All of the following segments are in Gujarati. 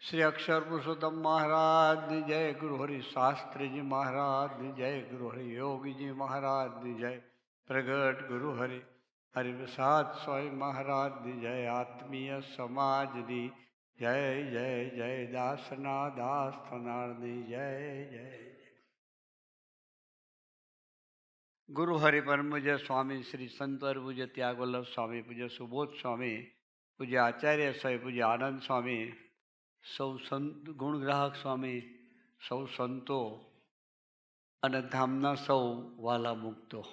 શ્રી અક્ષર પુરુષોત્તમ મહારાજની જય, ગુરુ હરિ શાસ્ત્રીજી મહારાજની જય, ગુરુ હરિ યોગીજી મહારાજની જય, પ્રગટ ગુરુ હરિ હરિપ્રસાદ સ્વામી મહારાજની જય, આત્મીય સમાજની જય જય જય દાસના દાસ થનારની જય જય. ગુરુ હરિ પરમ પૂજ્ય સ્વામી શ્રી સંતર પૂજ્ય ત્યાગવલ્લભ સ્વામી પૂજ્ય સુબોધ સ્વામી પૂજ્ય આચાર્ય સ્વામી પૂજ્ય આનંદ સ્વામી સૌ સંત ગુણગ્રાહક સ્વામી, સૌ સંતો અને ધામના સૌ વાલા મુક્તો.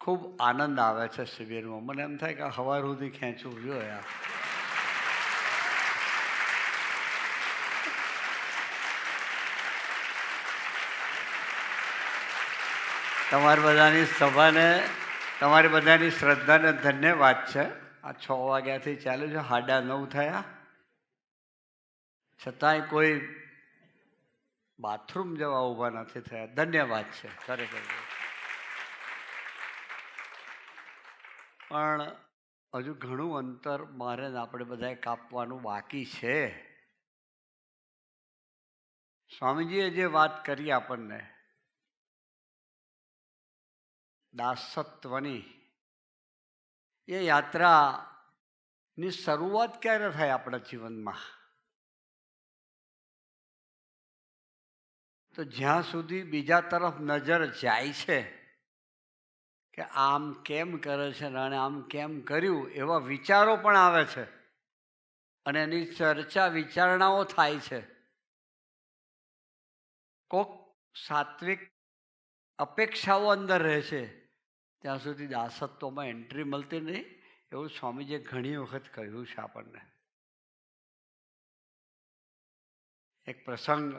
ખૂબ આનંદ આવે છે શિબિરમાં. મને એમ થાય કે હવા સુધી ખેંચવું જોઈએ આ. તમારા બધાની સભાને તમારી બધાની શ્રદ્ધાને ધન્યવાદ છે. આ છ વાગ્યાથી ચાલુ છે. હાડા નવ થયા. છતાંય કોઈ બાથરૂમ જવા ઊભા નથી થયા. ધન્યવાદ છે. ખરેખર. પણ હજુ ઘણું અંતર મારે આપણે બધાએ કાપવાનું બાકી છે. સ્વામીજીએ જે વાત કરી આપણને દાસત્વની. એ યાત્રાની શરૂઆત ક્યારે થાય આપણા જીવનમાં? તો જ્યાં સુધી બીજા તરફ નજર જાય છે કે આમ કેમ કરે છે અને આમ કેમ કર્યું, એવા વિચારો પણ આવે છે. અને એની ચર્ચા, વિચારણાઓ થાય છે. કોક સાત્વિક અપેક્ષાઓ અંદર રહે છે. ત્યાં સુધી દાસત્વમાં એન્ટ્રી મળતી નહીં. એવું સ્વામીજીએ ઘણી વખત કહ્યું છે આપણને. એક પ્રસંગ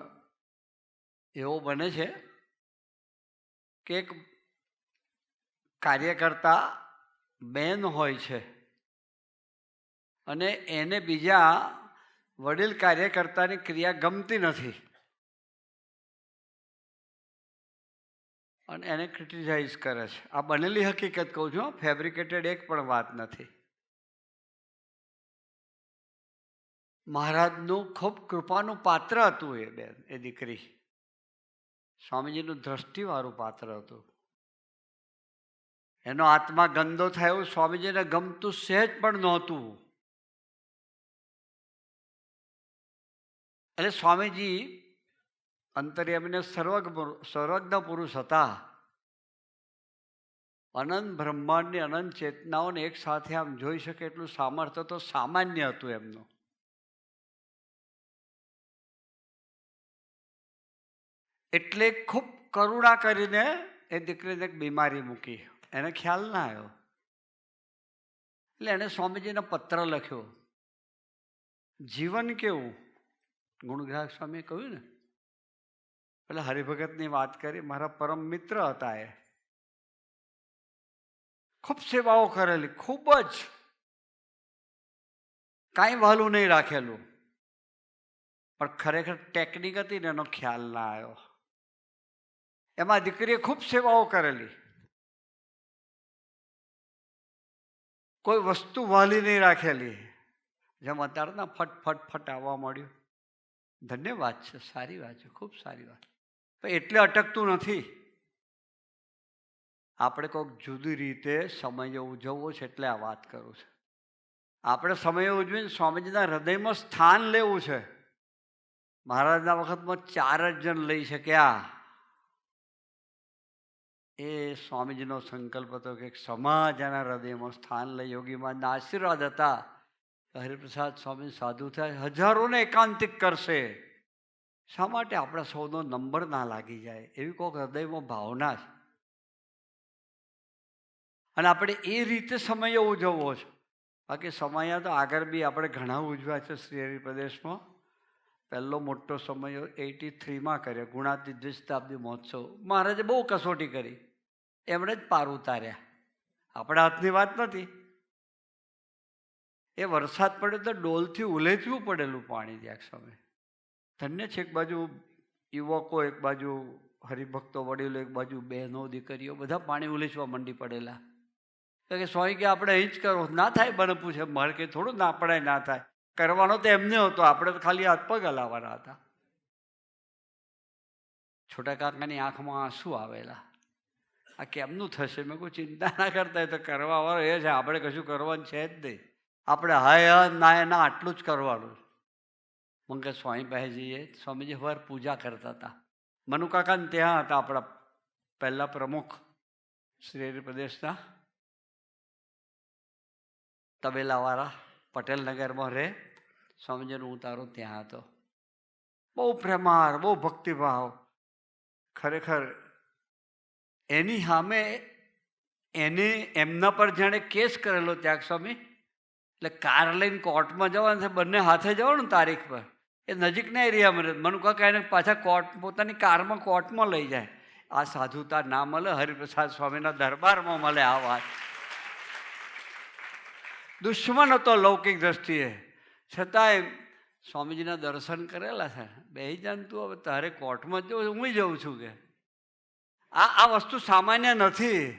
એવો બને છે કે એક કાર્યકર્તા બેન હોય છે અને એને બીજા વડીલ કાર્યકર્તાની ક્રિયા ગમતી નથી. અને એને ક્રિટિસાઇઝ કરે છે. આ બનેલી હકીકત કહું છું ફેબ્રિકેટેડ એક પણ વાત નથી. મહારાજનું ખૂબ કૃપાનું પાત્ર હતું એ બેન, એ દીકરી. સ્વામીજીનું દ્રષ્ટિવાળું પાત્ર હતું. એનો આત્મા ગંદો થાય, સ્વામીજીને ગમતું સહેજ પણ નહોતું. એટલે સ્વામીજી અંતર્યામીને સર્વજ્ઞ સર્વજ્ઞ પુરુષ હતા. અનંત બ્રહ્માંડની અનંત ચેતનાઓને એક સાથે આમ જોઈ શકે એટલું સામર્થ્ય તો સામાન્ય હતું એમનું. એટલે ખૂબ કરુણા કરીને એ દીકરીને એક બીમારી મૂકી. એને ખ્યાલ ના આવ્યો. એટલે એણે સ્વામીજીને પત્ર લખ્યો. જીવન કેવું? ગુણગ્રાહક સ્વામીએ કહ્યું ને એટલે હરિભગતની વાત કરી, મારા પરમ મિત્ર હતા એ. ખૂબ સેવાઓ કરેલી, ખૂબ જ કાંઈ વહેલું નહીં રાખેલું. પણ ખરેખર ટેકનિક હતી ને એનો ખ્યાલ ના આવ્યો. એમાં દીકરીએ ખૂબ સેવાઓ કરેલી. કોઈ વસ્તુ વાલી નહીં રાખેલી. જેમ અત્યારના ફટ ફટ ફટ આવવા મળ્યું ધન્યવાદ છે, સારી વાત છે, ખૂબ સારી વાત. પણ એટલે અટકતું નથી. આપણે કોઈક જુદી રીતે સમય ઉજવવો છે એટલે આ વાત કરું છું. આપણે સમય ઉજવીને સ્વામીજીના હૃદયમાં સ્થાન લેવું છે. મહારાજના વખતમાં ચાર જ જણ લઈ શક્યા. એ સ્વામીજીનો સંકલ્પ હતો કે સમાજ એના હૃદયમાં સ્થાન લઈ યોગીમાનના આશીર્વાદ હતા. હરિપ્રસાદ સ્વામી સાધુ થયા. હજારોને એકાંતિક કરશે. શા માટે આપણા સૌનો નંબર ના લાગી જાય? એવી કોઈક હૃદયમાં ભાવના છે. અને આપણે એ રીતે સમય ઉજવવો છે. બાકી સમય તો આગળ બી આપણે ઘણા ઉજવ્યા છે શ્રી પ્રદેશમાં પહેલો મોટો સમય એટી થ્રીમાં કર્યો ગુણાતી દ્વિશતાબ્દી મહોત્સવ. મહારાજે બહુ કસોટી કરી. એમણે જ પાર ઉતાર્યા. આપણા હાથની વાત નથી. એ વરસાદ પડે તો ડોલથી ઉલેચવું પડેલું પાણી ત્યાં સમય. ધન્ય છે એક બાજુ યુવકો, એક બાજુ હરિભક્તો વડીલો, એક બાજુ બહેનો, દીકરીઓ બધા પાણી ઉલેચવા મંડી પડેલા. કે સ્વામી કે આપણે અહીં જ કરો. ના થાય બને પૂછે મારે કે થોડું ના પડાય, ના થાય. કરવાનો તો એમને હતો. આપણે તો ખાલી હાથ પગ હલાવવાના હતા. છોટા કાકાની આંખમાં આંસુ આવેલા. આ કેમનું થશે? મેં કોઈ ચિંતા ના કરતા. એ તો કરવા વાળો એ છે. આપણે કશું કરવાનું છે જ નહીં. આપણે હાય ના ના આટલું જ કરવાનું. કે સ્વામી પાસે સ્વામીજી વાર પૂજા કરતા હતા મનુકાકાન ત્યાં હતા આપણા પહેલાં પ્રમુખ શ્રી પ્રદેશના તબેલાવાળા પટેલનગરમાં રહે સ્વામીજીનું ઉતારો ત્યાં હતો બહુ પ્રેમાર બહુ ભક્તિભાવ ખરેખર એની સામે એને એમના પર જાણે કેસ કરેલો ત્યાગ સ્વામી એટલે કાર લઈને કોર્ટમાં જવાનું છે, બંને હાથે જવાનું તારીખ પર. એ નજીકના એરિયામાં મને મનુ કાકા એને પાછા કોર્ટ પોતાની કારમાં કોર્ટમાં લઈ જાય. આ સાધુતા ના મળે, હરિપ્રસાદ સ્વામીના દરબારમાં મળે આ વાત. દુશ્મન હતો લૌકિક દ્રષ્ટિએ. છતાંય સ્વામીજીના દર્શન કરેલા છે. બે જાણ તું હવે તારે કોર્ટમાં જવું હું જઉં છું કે. આ આ વસ્તુ સામાન્ય નથી.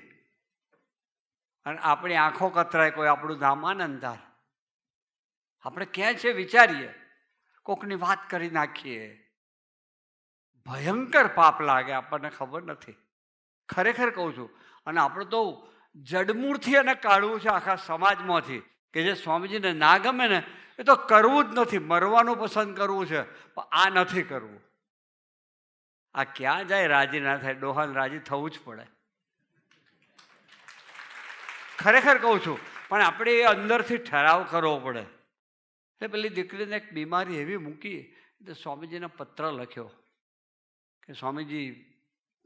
અને આપણી આંખો કતરાય કોઈ આપણું ધામ આનંદાર આપણે ક્યાં છે વિચારીએ? કોકની વાત કરી નાખીએ. ભયંકર પાપ લાગે આપણને ખબર નથી. ખરેખર કહું છું. અને આપણે તો જડમૂળથી એને કાઢવું છે આખા સમાજમાંથી કે જે સ્વામીજીને ના ગમે ને, એ તો કરવું જ નથી. મરવાનું પસંદ કરવું છે, પણ આ નથી કરવું. આ ક્યાં જાય રાજી ના થાય? ડોહાન રાજી થવું જ પડે. ખરેખર કહું છું, પણ આપણે એ અંદરથી ઠરાવ કરવો પડે. એટલે પેલી દીકરીને એક બીમારી એવી મૂકી એટલે સ્વામીજીને પત્ર લખ્યો કે સ્વામીજી,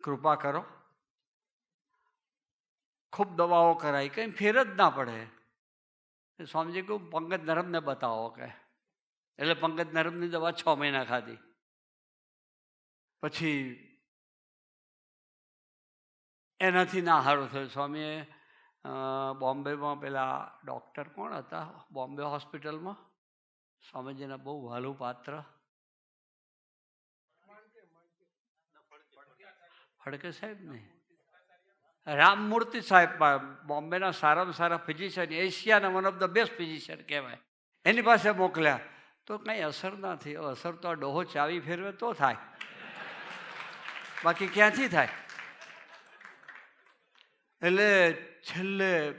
કૃપા કરો. ખૂબ દવાઓ કરાઈ કંઈ ફેર જ ના પડે. સ્વામીજી કહું પંકજ નરમને બતાવો કે એટલે પંકજ નરમની દવા છ મહિના ખાધી. પછી એનાથી ના સારું થયું. સ્વામીએ બોમ્બેમાં પેલા ડૉક્ટર કોણ હતા? બોમ્બે હોસ્પિટલમાં? સ્વામીજીના બહુ વહાલું પાત્ર. ફડકે સાહેબ નહીં રામમૂર્તિ સાહેબ બોમ્બેના સારામાં સારા ફિઝિશિયન એશિયાના one of the best physician કહેવાય. એની પાસે મોકલ્યા. તો કંઈ અસર ના થઈ. અસર તો આ ડોહો ચાવી ફેરવે તો થાય. બાકી ક્યાંથી થાય? એટલે છેલ્લે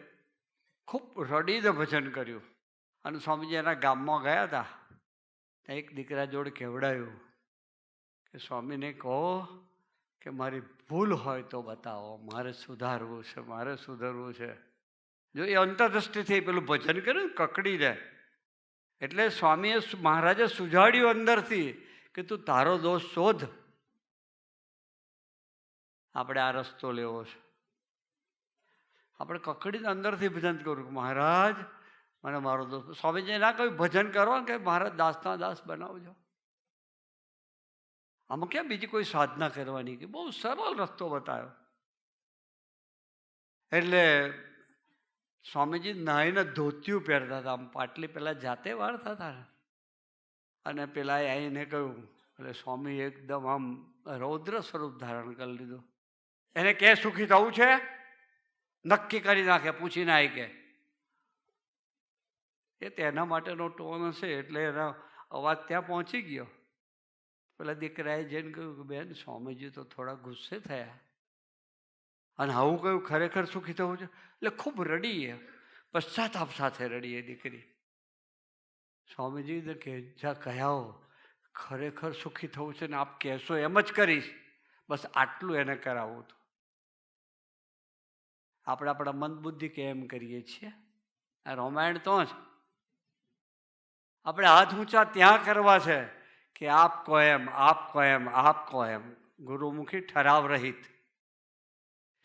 ખૂબ રડીને ભજન કર્યું. અને સ્વામીજી એના ગામમાં ગયા હતા ત્યાં એક દીકરા જોડે કહેવડાયું કે, સ્વામીને કહો કે મારી ભૂલ હોય તો બતાવો. મારે સુધારવું છે, મારે સુધરવું છે. જો એ અંતરદ્રષ્ટિથી પેલું ભજન કર્યું કકડી જાય એટલે સ્વામીએ મહારાજે સુજાડ્યું અંદરથી કે, તું તારો દોષ શોધ. આપણે આ રસ્તો લેવો છે. આપણે કકડીને અંદરથી ભજન કરવું મહારાજ મને મારો દોસ્ત સ્વામીજી, ના કહ્યું ભજન કરો કે મહારાજ દાસના દાસ બનાવજો. આમાં ક્યાં બીજી કોઈ સાધના કરવાની કે? બહુ સરળ રસ્તો બતાવ્યો એટલે સ્વામીજી નાહીને ધોતિયું પહેરતા હતા. આમ પાટલી પહેલાં જાતે વાળતા હતા અને પેલા આવીને કહ્યું, એટલે સ્વામી એકદમ આમ રૌદ્ર સ્વરૂપ ધારણ કરી લીધું. એને કે સુખી થવું છે? નક્કી કરી નાખે, પૂછીને આવી કે. એ તેના માટેનો ટોન હશે એટલે એનો અવાજ ત્યાં પહોંચી ગયો. પેલા દીકરાએ જઈને કહ્યું કે, બેન, સ્વામીજી તો થોડા ગુસ્સે થયા. અને આવું કહ્યું, ખરેખર સુખી થવું છે? એટલે ખૂબ રડીએ પશ્ચાતાપ સાથે રડીએ દીકરી. સ્વામીજી કે જા, કહ્યાઓ, ખરેખર સુખી થવું છે ને આપ કહેશો એમ જ કરીશ. બસ આટલું એને કરાવવું હતું. આપણે આપણા મન બુદ્ધિ કેમ કરીએ છીએ. આ રામાયણ તો જ. આપણે હાથ ઊંચા ત્યાં કરવા છે કે આપ કો એમ આપ કો એમ આપ કો એમ. ગુરુમુખી ઠરાવ રહિત.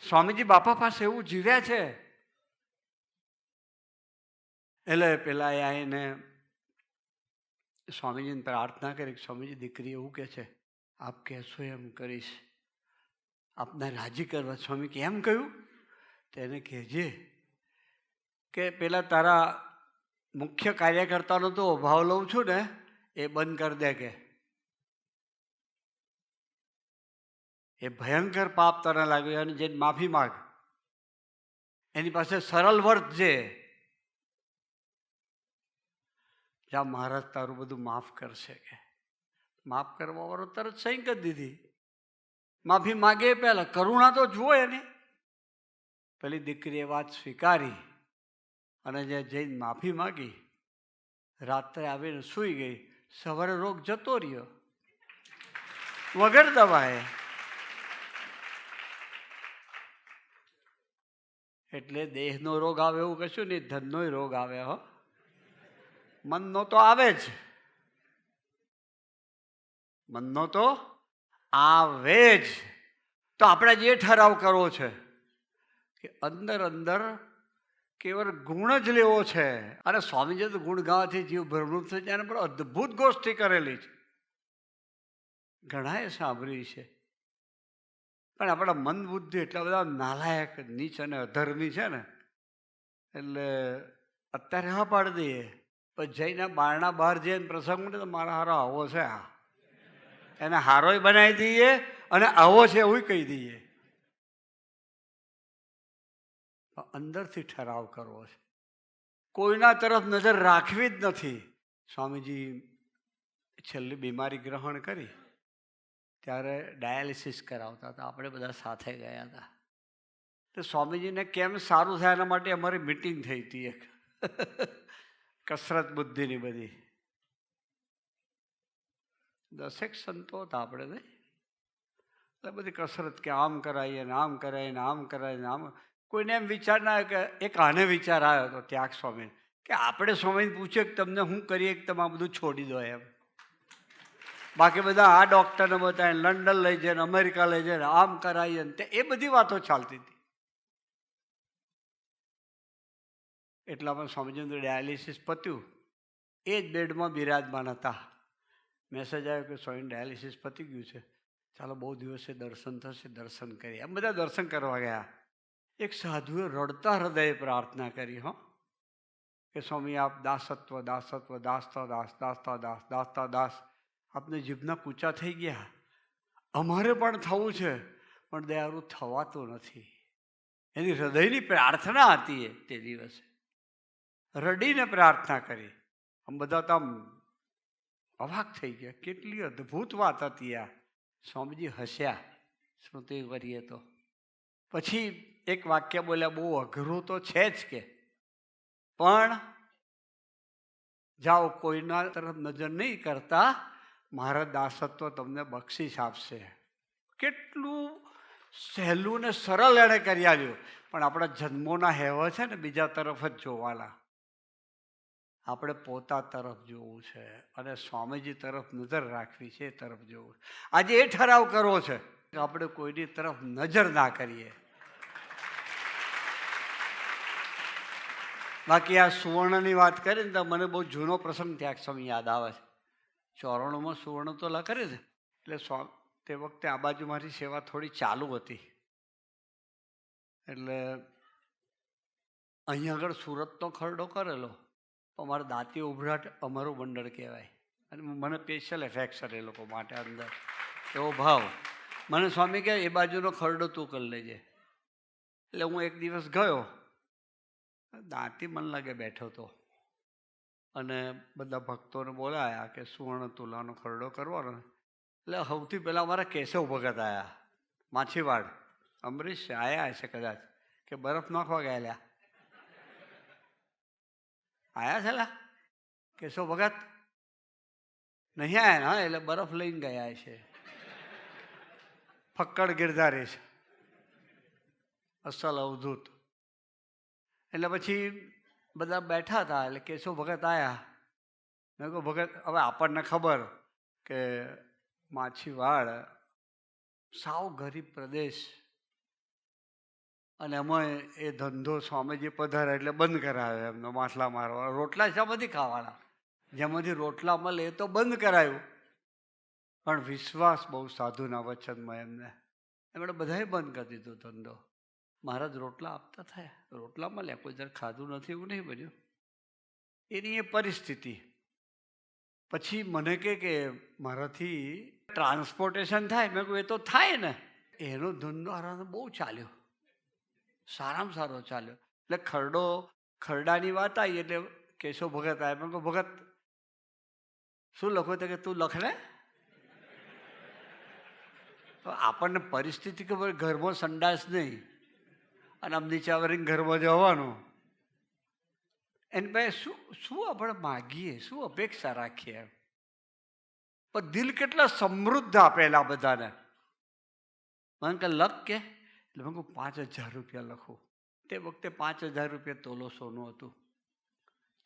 સ્વામીજી બાપા પાસે એવું જીવ્યા છે. એટલે પેલા એ આવીને સ્વામીજીને પ્રાર્થના કરી સ્વામીજી દીકરી એવું કે છે, આપ કહેશો એમ કરીશ. આપને રાજી કરવા. સ્વામી કે, એમ કહ્યું? તેને કહેજે કે, પેલા તારા મુખ્ય કાર્યકર્તાનો તો અભાવ લઉં છું ને, એ બંધ કરી દે કે. એ ભયંકર પાપ તને લાગ્યું અને જેને માફી માગ. એની પાસે સરળ વર્ત છે. જા મહારાજ, તારું બધું માફ કરશે કે. માફ કરવા વાળો તરત સહી કરી દીધી. માફી માગે પહેલાં. કરુણા તો જુઓ એને. પેલી દીકરીએ વાત સ્વીકારી. અને જે જઈને માફી માગી, રાત્રે આવીને સૂઈ ગઈ. સવારે રોગ જતો રહ્યો. વગર દવાએ. એટલે દેહનો રોગ આવે એવું કશું નહીં ધનનોય રોગ આવે, હો. મનનો તો આવે જ. મનનો તો આવે જ. તો આપણે જે ઠરાવ કરવો છે કે અંદર અંદર કેવળ ગુણ જ લેવો છે. અને સ્વામીજી તો ગુણ ગાવાથી જીવ ભ્રમૃત થઈ જાય પર અદ્ભુત ગોષ્ઠી કરેલી છે. ઘણાએ સાંભળી છે. પણ આપણા મન બુદ્ધિ એટલા બધા નાલાયક, નીચ અને અધર્મી છે ને, એટલે અત્યારે હા પાડી દઈએ. પણ જઈને બારણા બહાર જઈને પ્રસંગ મળે તો મારા હારો આવો છે આ. એને હારોય બનાવી દઈએ અને આવો છે એવું કહી દઈએ. અંદરથી ઠરાવ કરવો છે. કોઈના તરફ નજર રાખવી જ નથી. સ્વામીજી છેલ્લી બીમારી ગ્રહણ કરી, ત્યારે ડાયાલિસિસ કરાવતા હતા. આપણે બધા સાથે ગયા હતા. તો સ્વામીજીને કેમ સારું થાય એના માટે અમારી મિટિંગ થઈ હતી એક. કસરત બુદ્ધિની બધી. દસેક સંતો હતા આપણે નહીં. એટલે બધી કસરત કે આમ કરાવીએ ને આમ કરાવીએ ને આમ કરાવીએ ને આમ કોઈને એમ વિચાર ના કે એક આને વિચાર આવ્યો હતો ત્યાગ સ્વામી કે આપણે સ્વામીને પૂછીએ કે તમને શું કરીએ કે તમે આ બધું છોડી દો એમ. બાકી બધા આ ડૉક્ટરને બતાવે લંડન લઈ જાય અમેરિકા લઈ જાય આમ કરાવીએ ને એ બધી વાતો ચાલતી હતી. એટલામાં સ્વામીજીનું ડાયાલિસિસ પત્યું. એ જ બેડમાં બિરાજમાન હતા. મેસેજ આવ્યો કે સ્વામી ડાયાલિસિસ પતી ગયું છે. ચાલો બહુ દિવસે દર્શન થશે, દર્શન કરીએ. એમ બધા દર્શન કરવા ગયા. એક સાધુએ રડતા હૃદયે પ્રાર્થના કરી, હો. કે સ્વામી, આપ દાસત્વ દાસત્વ, દાસતા દાસ દાસતા દાસ દાસતા દાસ. આપને જીભના કૂચા થઈ ગયા. અમારે પણ થવું છે, પણ દયાળુ થવાતું નથી. એની હૃદયની પ્રાર્થના હતી એ તે દિવસે. રડીને પ્રાર્થના કરી. આમ બધા તો આમ અવાક થઈ ગયા. કેટલી અદ્ભુત વાત હતી આ. સ્વામીજી હસ્યા. સ્મૃતિ કરીએ તો. પછી એક વાક્ય બોલ્યા બહુ અઘરું તો છે જ કે. પણ જાઓ, કોઈના તરફ નજર નહીં કરતા, મારા દાસત્વ તમને બક્ષિસ આપશે. કેટલું સહેલું ને સરળ એણે કરી આવ્યું પણ આપણા જન્મોના હેવા છે ને, બીજા તરફ જ જોવાના. આપણે પોતા તરફ જોવું છે અને સ્વામીજી તરફ નજર રાખવી છે એ તરફ જોવું આજે એ ઠરાવ કરવો છે કે આપણે કોઈની તરફ નજર ના કરીએ. બાકી આ સુવર્ણની વાત કરી ને તો મને બહુ જૂનો પ્રસંગ ત્યાં સમય યાદ આવે છે. ચોરણોમાં સુવર્ણ તો લખે છે. એટલે સ્વા, તે વખતે આ બાજુ મારી સેવા થોડી ચાલુ હતી. એટલે અહીં આગળ સુરતનો ખરડો કરેલો. અમારે દાંતી ઉભરાટ અમારું મંડળ કહેવાય. અને મને સ્પેશિયલ એફેક્શન એ લોકો માટે અંદર. એવો ભાવ. મને સ્વામી કહે, એ બાજુનો ખરડો તું કરી લેજે. એટલે હું એક દિવસ ગયો. દાંતી મન લાગે બેઠો હતો અને બધા ભક્તોને બોલાયા કે સુવર્ણ તુલાનો ખરડો કરવાનો. એટલે સૌથી પહેલાં અમારા કેશવ ભગત આવ્યા માછીવાડ. અમરીશ આવ્યા હશે કદાચ, કે બરફ નાખવા ગયેલા. આયા છે લા? કેશવ ભગત? નહીં આવ્યા ને એટલે બરફ લઈને ગયા છે ફક્કડ ગિરધારી છે. અસલ અવધૂત. એટલે પછી બધા બેઠા હતા એટલે કેશવ ભગત આવ્યા મેં કહું ભગત, હવે આપણને ખબર કે માછીવાડ સાવ ગરીબ પ્રદેશ અને એમાં એ ધંધો સ્વામીજી પધારે એટલે બંધ કરાવ્યો એમનો માછલા મારવા. રોટલા શામાંથી ખાવાના. જેમાંથી રોટલા મળે એ તો બંધ કરાયું. પણ વિશ્વાસ બહુ સાધુના વચનમાં એમને. એમણે બધાએ બંધ કરી દીધો ધંધો. મહારાજ રોટલા આપતા થયા. રોટલા મળ્યા, કોઈ જરા ખાધું નથી એવું નહીં બન્યું. એની એ પરિસ્થિતિ. પછી મને કે કે મારાથી ટ્રાન્સપોર્ટેશન થાય. મેં કહ્યું એ તો થાય ને. એનો ધંધો આરામ બહુ ચાલ્યો. સારામાં સારો ચાલ્યો. એટલે ખરડો, ખરડાની વાત આવી એટલે કેશવ ભગત આવ્યા. મેં કહું ભગત, શું લખો તો કે તું લખ ને. તો આપણને પરિસ્થિતિ ખબર, ઘરમાં સંડાસ નહીં. અને આમ નીચે આવરીને ઘરમાં જવાનું. એની પાસે શું શું આપણે માગીએ? શું અપેક્ષા રાખીએ પણ દિલ કેટલા સમૃદ્ધ આપેલા બધાને. મને કે, લખ કે. એટલે મેં પાંચ હજાર રૂપિયા લખું. તે વખતે પાંચ હજાર રૂપિયા તોલો સોનું હતું.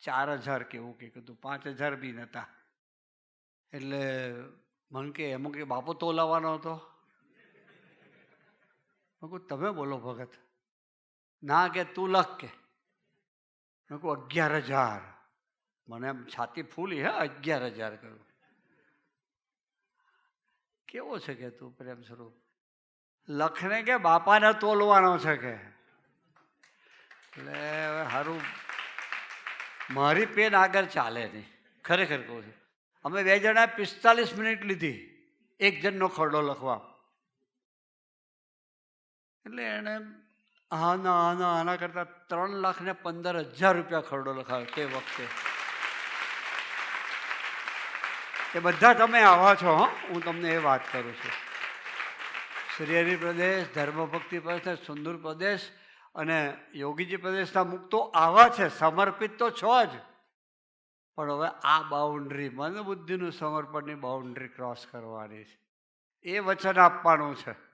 ચાર હજાર કેવું કંઈક હતું પાંચ હજાર બી નહોતા એટલે મને કે, એમાં કે બાપો તોલાવાનો હતો? મેં તમે બોલો ભગત. ના કે તું લખ કે મેં કહું, અગિયાર હજાર. મને છાતી ફૂલી, હે, અગિયાર હજાર કહ્યું કેવો છે કે તું પ્રેમ સ્વરૂપ? લખને કે બાપાને તોલવાનો છે કે? એટલે હવે સારું મારી પેન આગળ ચાલે નહીં. ખરેખર કહું છું. અમે બે જણા પિસ્તાલીસ મિનિટ લીધી. એક જણનો ખરડો લખવા. એટલે એણે આના આના આના કરતાં ત્રણ લાખ ને પંદર હજાર રૂપિયા ખરડો લખાવ્યો તે વખતે. એ બધા તમે આવા છો, હં. હું તમને એ વાત કરું છું. શ્રીહરિ પ્રદેશ, ધર્મભક્તિ પ્રદેશ, સુંદર પ્રદેશ અને યોગીજી પ્રદેશના મુક્તો આવા છે, સમર્પિત તો છો જ. પણ હવે આ બાઉન્ડ્રી મન બુદ્ધિનું સમર્પણની બાઉન્ડ્રી ક્રોસ કરવાની છે. એ વચન આપવાનું છે.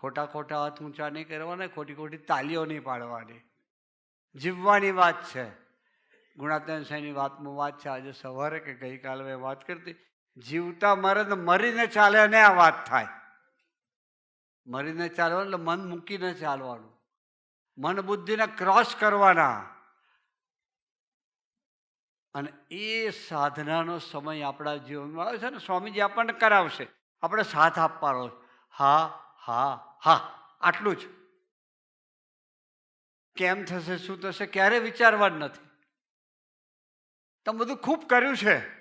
ખોટા ખોટા હાથ ઊંચા નહીં કરવાના, ખોટી ખોટી તાલીઓ નહીં પાડવાની. જીવવાની વાત છે. ગુણાતન સાંઈની વાતમાં વાત છે. આજે સવારે કે ગઈકાલે મેં વાત કરતી, જીવતા મરે ને મરીને ચાલે અને આ વાત થાય. મરીને ચાલવાનું એટલે મન મૂકીને ચાલવાનું. મન બુદ્ધિને ક્રોસ કરવાના. અને એ સાધનાનો સમય આપણા જીવનમાં આવે છે ને સ્વામીજી આપણને કરાવશે. આપણે સાથ આપવાનો હા હા. હા, આટલું જ. કેમ થશે, શું થશે, ક્યારે વિચારવાનું નથી. તમે બધું ખૂબ કર્યું છે.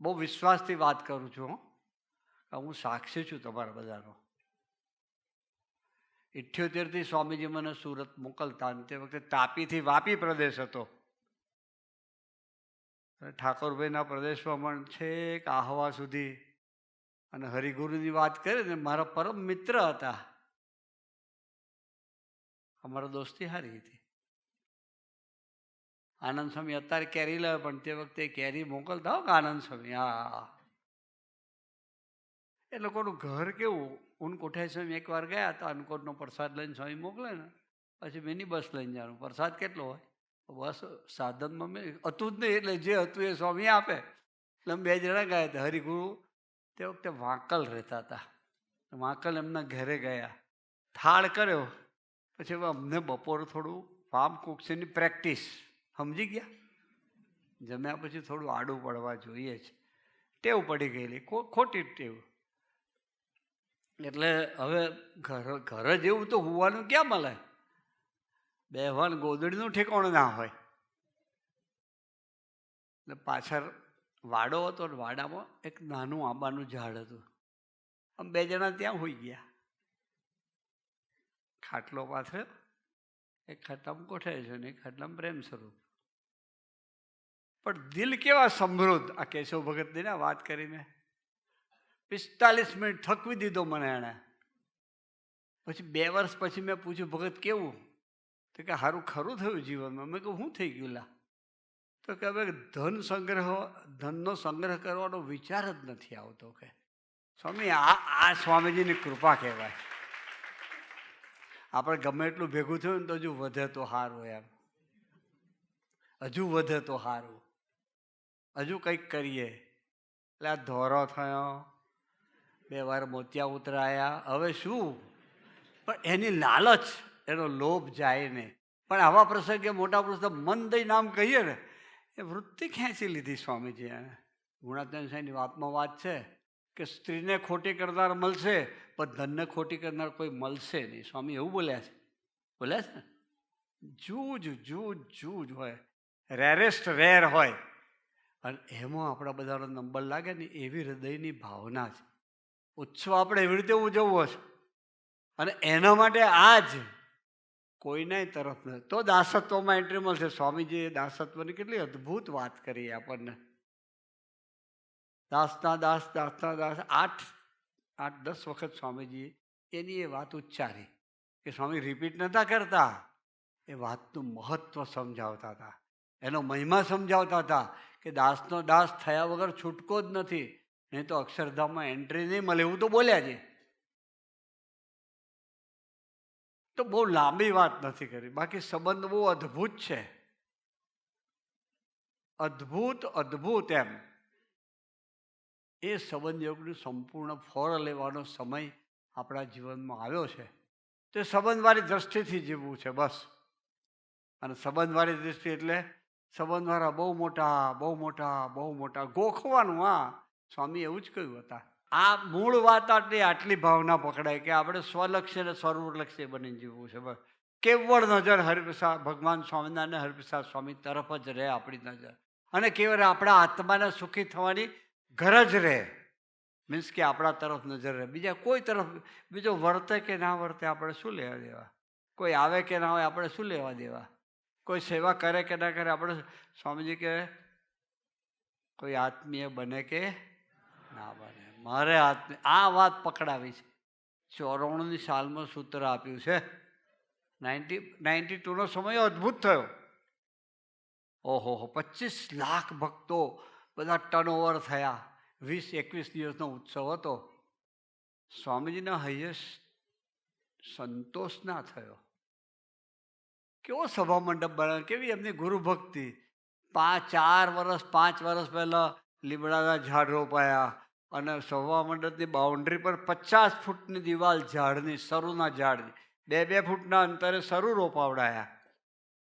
બહુ વિશ્વાસથી વાત કરું છું, હો. સાક્ષી છું તમારા બધાનો. ઇઠ્યોતેરથી સ્વામીજી મને સુરત મોકલતા તે વખતે તાપીથી વાપી પ્રદેશ હતો. ઠાકોરભાઈના પ્રદેશમાં પણ છેક આહવા સુધી અને હરિગુરુની વાત કરે ને મારા પરમ મિત્ર હતા. અમારા દોસ્તી સારી હતી. આનંદ સ્વામી અત્યારે કેરી લાવે પણ તે વખતે કેરી મોકલતા હો કે આનંદ સ્વામી? હા. એ લોકોનું ઘર કેવું? ઉનકોઠાઈ સ્વામી એકવાર ગયા તો અનકોટનો પ્રસાદ લઈને સ્વામી મોકલે ને, પછી મિની બસ લઈને જવાનું. પ્રસાદ કેટલો હોય? બસ સાધનમાં મેં હતું જ નહીં એટલે જે હતું એ સ્વામી આપે. એટલે બે જણા ગયા હતા. હરિગુરુ તે વખતે વાંકલ રહેતા હતા. વાંકલ એમના ઘરે ગયા. થાળ કર્યો. પછી હવે અમને બપોર થોડું ફાર્મ કુક્ષીની પ્રેક્ટિસ. સમજી ગયા? જમ્યા પછી થોડું આડું પડવા જોઈએ છે. ટેવ પડી ગયેલી. ખોટી ટેવ. એટલે હવે ઘર ઘર જેવું તો હોવાનું ક્યાં મળે? બેહવાન ગોદડીનું ઠેકાણું ના હોય. એટલે પાછળ વાડો હતો ને વાડામાં એક નાનું આંબાનું ઝાડ હતું. આમ બે જણા ત્યાં હોઈ ગયા. ખાટલો પાથર્યો એક ખાટલામાં કોઠાય છે ને એક ખાટલામાં પ્રેમ સ્વરૂપ. પણ દિલ કેવા સમૃદ્ધ, આ કેશવ ભગતની ને વાત કરી મેં. પિસ્તાલીસ મિનિટ થકવી દીધો મને એણે. પછી બે વર્ષ પછી મેં પૂછ્યું, ભગત, કેવું? તો કે સારું ખરું થયું જીવનમાં. મેં કહું શું થઈ ગયું, લા. તો કે હવે ધન સંગ્રહ, ધનનો સંગ્રહ કરવાનો વિચાર જ નથી આવતો કે, સ્વામી, આ આ સ્વામીજીની કૃપા કહેવાય. આપણે ગમે એટલું ભેગું થયું ને તો હજુ વધે તો સારું એમ. હજુ વધે તો સારું હજુ કંઈક કરીએ. એટલે આ ધોરો થયો. બે વાર મોતિયા ઉતરાયા. હવે શું? પણ એની લાલચ, એનો લોભ જાય ને પણ આવા પ્રસંગે મોટા પ્રસંગ મન દઈ નામ કહીએ ને એ વૃત્તિ ખેંચી લીધી સ્વામીજી એને. ગુણાત્મક સાંઈની વાતમાં વાત છે કે સ્ત્રીને ખોટી કરનાર મળશે, પણ ધનને ખોટી કરનાર કોઈ મળશે નહીં. સ્વામી એવું બોલ્યા છે. બોલ્યા છે ને? જૂજ જૂજ જૂજ હોય. રેરેસ્ટ, રેર હોય. અને એમાં આપણા બધાનો નંબર લાગે ને એવી હૃદયની ભાવના છે. ઉત્સવ આપણે એવી રીતે ઉજવવો છે. અને એના માટે આ જ કોઈના તરફ નથી તો દાસત્વમાં એન્ટ્રી મળશે. સ્વામીજીએ દાસત્વની કેટલી અદ્ભુત વાત કરી આપણને. દાસના દાસ દાસના દાસ, આઠ આઠ, દસ વખત સ્વામીજીએ એની એ વાત ઉચ્ચારી કે સ્વામી રિપીટ નહોતા કરતા. એ વાતનું મહત્વ સમજાવતા હતા. એનો મહિમા સમજાવતા હતા કે દાસનો દાસ થયા વગર છૂટકો જ નથી. નહીં તો અક્ષરધામમાં એન્ટ્રી નહીં મળે એવું તો બોલ્યા છે તો બહુ લાંબી વાત નથી કરી. બાકી સંબંધ બહુ અદ્ભુત છે. અદ્ભુત અદ્ભુત એમ. એ સંબંધ યોગનું સંપૂર્ણ ફળ લેવાનો સમય આપણા જીવનમાં આવ્યો છે. તે સંબંધવાળી દ્રષ્ટિથી જીવવું છે બસ. અને સંબંધવાળી દ્રષ્ટિ એટલે સંબંધવાળા બહુ મોટા બહુ મોટા બહુ મોટા ગોખવાનું. હા, સ્વામી એવું જ કહ્યું હતા. આ મૂળ વાત આટલી આટલી ભાવના પકડાય કે આપણે સ્વલક્ષ્ય અને સર્વલક્ષ્ય બની જીવવું છે. કેવળ નજર હરિપ્રસાદ ભગવાન સ્વામિનારાયણ હરિપ્રસાદ સ્વામી તરફ જ રહે આપણી નજર. અને કેવળ આપણા આત્માને સુખી થવાની ગરજ રહે. મીન્સ કે આપણા તરફ નજર રહે. બીજા કોઈ તરફ, બીજો વર્તે કે ના વર્તે આપણે શું લેવા દેવા? કોઈ આવે કે ના હોય આપણે શું લેવા દેવા? કોઈ સેવા કરે કે ના કરે આપણે સ્વામીજી કહે, કોઈ આત્મીય બને કે ના બને. મારે આત્મી, આ વાત પકડાવી છે. ચોરાણુંની સાલમાં સૂત્ર આપ્યું છે. નાઇન્ટી નાઇન્ટી ટુનો સમય અદ્ભુત થયો. ઓહો પચીસ લાખ ભક્તો બધા ટર્નઓવર થયા. વીસ, એકવીસ દિવસનો ઉત્સવ હતો. સ્વામીજીના હૈયેસ્ટ સંતોષ ના થયો. કેવો સભા મંડપ બનાવ્યો? કેવી એમની ગુરુ ભક્તિ પાંચ ચાર વર્ષ પાંચ વર્ષ પહેલાં લીમડાના ઝાડ રોપાયા. અને સવા મંડળની બાઉન્ડ્રી પર પચાસ ફૂટની દિવાલ ઝાડની, સરુના ઝાડની. બે બે ફૂટના અંતરે સરુ રોપાવડાયા.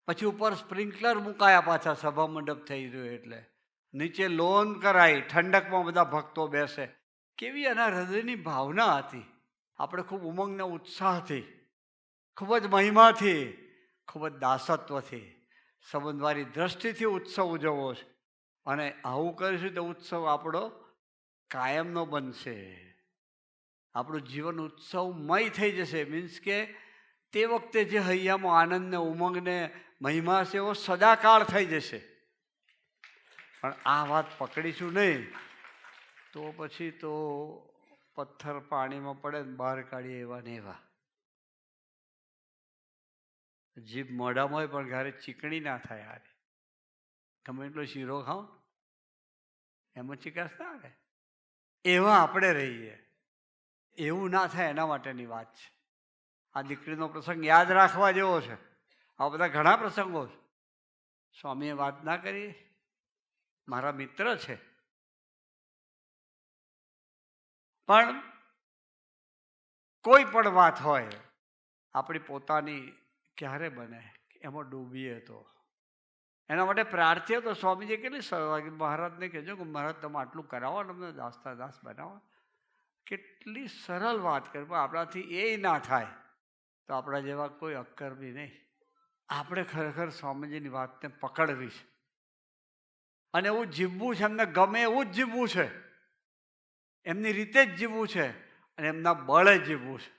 પછી ઉપર સ્પ્રિંકલર મુકાયા પાછા સભા મંડપ થઈ ગયો એટલે. નીચે લોન કરાઈ, ઠંડકમાં બધા ભક્તો બેસે. કેવી એના હૃદયની ભાવના હતી. આપણે ખૂબ ઉમંગના ઉત્સાહથી, ખૂબ જ મહિમાથી, ખૂબ જ દાસત્વથી, સંબંધવાળી દ્રષ્ટિથી ઉત્સવ ઉજવવો છે. અને આવું કરીશું તો ઉત્સવ આપણો કાયમનો બનશે. આપણું જીવન ઉત્સવમય થઈ જશે. મીન્સ કે તે વખતે જે હૈયામાં આનંદને ઉમંગને મહિમા છે એવો સદાકાળ થઈ જશે. પણ આ વાત પકડીશું નહીં. તો પછી તો પથ્થર પાણીમાં પડે ને બહાર કાઢીએ એવા ને એવા. જીભ મોઢામાં હોય પણ ઘરે ચીકણી ના થાય આ ગમે એટલો શીરો ખાઓ એમાં ચીકાશ ના આવે? એવા આપણે રહીએ. એવું ના થાય એના માટેની વાત છે. આ દીકરીનો પ્રસંગ યાદ રાખવા જેવો છે. આ બધા ઘણા પ્રસંગો છે. સ્વામીએ વાત ના કરી. મારા મિત્ર છે. પણ કોઈ પણ વાત હોય, આપણી પોતાની ક્યારે બને? એમાં ડૂબીએ તો. એના માટે પ્રાર્થ્ય તો સ્વામીજી કેટલી સરળ મહારાજને કહેજો કે મહારાજ, તમે આટલું કરાવો ને અમને દાસતા દાસ બનાવો. કેટલી સરળ વાત કરી. પણ આપણાથી એ ના થાય તો આપણા જેવા કોઈ અક્કર બી નહીં. આપણે ખરેખર સ્વામીજીની વાતને પકડવી છે. અને એવું જીવવું છે એમને ગમે એવું જ જીવવું છે. એમની રીતે જ જીવવું છે અને એમના બળે જીવવું છે.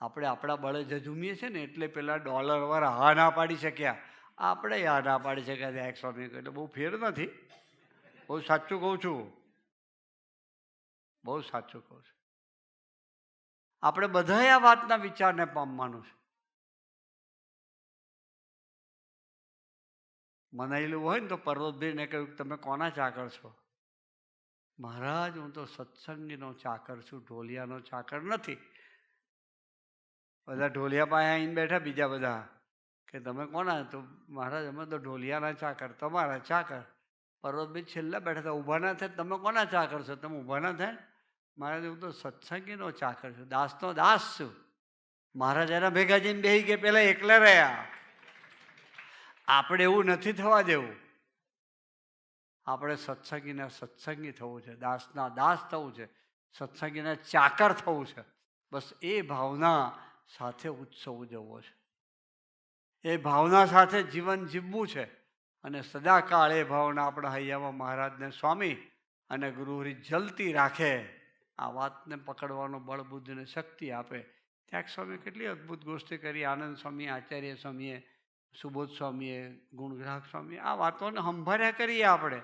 આપણે આપણા બળે જ ઝૂમીએ છીએ ને એટલે પેલા ડોલરવાળા હા ના પાડી શક્યા. આપણે યાદ ના પાડી શક્યા એક સ્વામી એટલે બહુ ફેર નથી. બહુ સાચું કહું છું. બહુ સાચું કહું છું. આપણે બધાએ આ વાતના વિચારને પામવાનું છે. મનાયેલું હોય ને તો પર્વતભાઈને કહ્યું તમે કોના ચાકર છો? મહારાજ, હું તો સત્સંગીનો ચાકર છું, ઢોલિયાનો ચાકર નથી. બધા ઢોલિયા પાસે આવીને બેઠા, બીજા બધા કે તમે કોના તો મહારાજ, અમે તો ઢોલિયાના ચાકર, તમારા ચાકર. પર્વતભાઈ છેલ્લા બેઠા હતા, ઊભા ના થાય તમે કોના ચાકર છો? તમે ઊભા ના થાય? મહારાજ, હું તો સત્સંગીનો ચાકર છું, દાસનો દાસ છું. મહારાજ એના ભેગા જઈને બેસી ગયા પહેલાં એકલા રહ્યા. આપણે એવું નથી થવા દેવું. આપણે સત્સંગીના સત્સંગી થવું છે, દાસના દાસ થવું છે, સત્સંગીના ચાકર થવું છે. બસ એ ભાવના સાથે ઉત્સવ ઉજવવો છે. એ ભાવના સાથે જીવન જીવવું છે. અને સદાકાળ એ ભાવના આપણા હૈયામાં મહારાજને સ્વામી અને ગુરુહરી જલતી રાખે. આ વાતને પકડવાનો બળ બુદ્ધિને શક્તિ આપે. ત્યાગ સ્વામી કેટલી અદ્ભુત ગોષ્ઠી કરી. આનંદ સ્વામી, આચાર્ય સ્વામીએ, સુબોધ સ્વામીએ, ગુણગ્રાહક સ્વામી આ વાતોને સંભાળ્યા કરીએ આપણે.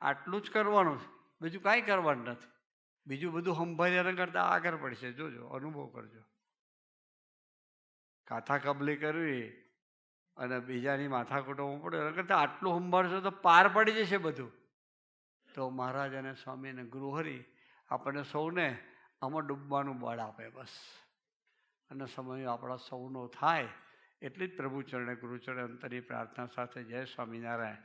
આટલું જ કરવાનું બીજું કાંઈ કરવાનું નથી. બીજું બધું સંભાળ્યા કરતાં આગળ પડશે. જોજો, અનુભવ કરજો. કાથા કબલી કરવી અને બીજાની માથા કુટુંબ પડે કરતાં આટલું સંભાળશો તો પાર પડી જશે બધું. તો મહારાજ અને સ્વામીને ગૃહરી આપણને સૌને આમાં ડૂબવાનું બળ આપે બસ. અને સમય આપણા સૌનો થાય એટલી જ પ્રભુચરણે ચરણે અંતરની પ્રાર્થના સાથે જય સ્વામિનારાયણ.